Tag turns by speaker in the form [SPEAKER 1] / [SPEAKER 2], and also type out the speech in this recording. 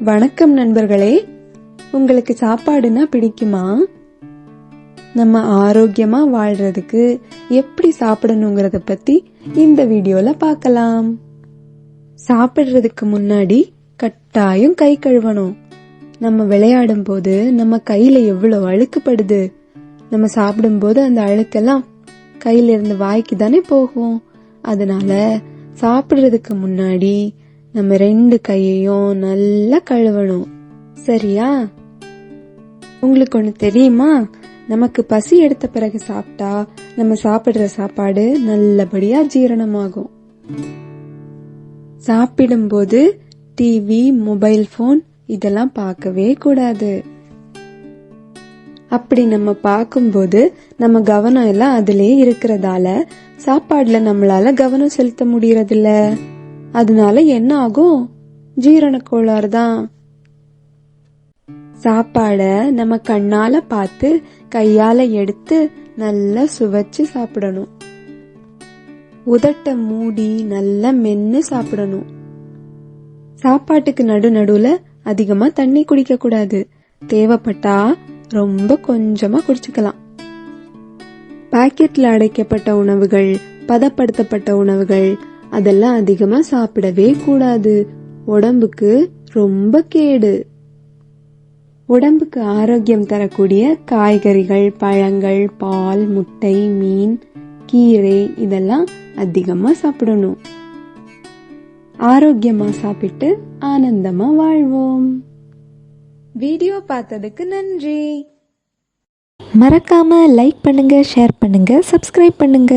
[SPEAKER 1] வணக்கம் நண்பர்களே. உங்களுக்கு சாப்பாடுனா பிடிக்குமா? நம்ம ஆரோக்கியமா வாழ்றதுக்கு எப்படி சாப்பிடணுங்கிறத பத்தி இந்த வீடியோல பார்க்கலாம். சாப்பிடுறதுக்கு முன்னாடி கட்டாயம் கை கழுவணும். நம்ம விளையாடும் போது நம்ம கையில எவ்வளவு அழுக்குப்படுது. நம்ம சாப்பிடும்போது அந்த அழுக்கெல்லாம் கையில இருந்து வாய்க்கு தானே போகும். அதனால சாப்பிடுறதுக்கு முன்னாடி நம்ம ரெண்டு கையையும் நல்லா கழுவணும். சரியா? உங்களுக்கு ஒண்ணு தெரியுமா? நமக்கு பசி எடுத்த பிறகு சாப்பிட்டா நம்ம சாப்பிடுற சாப்பாடு நல்லபடியா ஜீரணமாகும். சாப்பிடும்போது டிவி மொபைல் போன் இதெல்லாம் பார்க்கவே கூடாது. அப்படி நம்ம பார்க்கும்போது நம்ம கவனம் எல்லாம் அதிலே இருக்கிறதால சாப்பாடுல நம்மளால கவனம் செலுத்த முடியறதில்ல. அதனால என்ன ஆகும்? ஜீரண கோளாறு தான் சாப்பாட நம்ம கண்ணால பார்த்து கையால எடுத்து நல்லா சுவைச்சு சாப்பிடணும். உதட்ட மூடி நல்லா மென்னு சாப்பிடணும். சாப்பாட்டுக்கு நடு நடுவுல அதிகமா தண்ணி குடிக்க கூடாது. தேவைப்பட்டா ரொம்ப கொஞ்சமா குடிச்சுக்கலாம். பாக்கெட்ல அடைக்கப்பட்ட உணவுகள் பதப்படுத்தப்பட்ட உணவுகள் அதெல்லாம் அதிகமா சாப்பிடவே கூடாது. உடம்புக்கு ரொம்ப கேடு. உடம்புக்கு ஆரோக்கியம் தரக்கூடிய காய்கறிகள் பழங்கள் பால் முட்டை மீன் கீரை இதெல்லாம் அதிகமா சாப்பிடணும். ஆரோக்கியமா சாப்பிட்டு ஆனந்தமா வாழ்வோம். வீடியோ பார்த்ததுக்கு நன்றி.
[SPEAKER 2] மறக்காம லைக் பண்ணுங்க ஷேர் பண்ணுங்க சப்ஸ்கிரைப் பண்ணுங்க.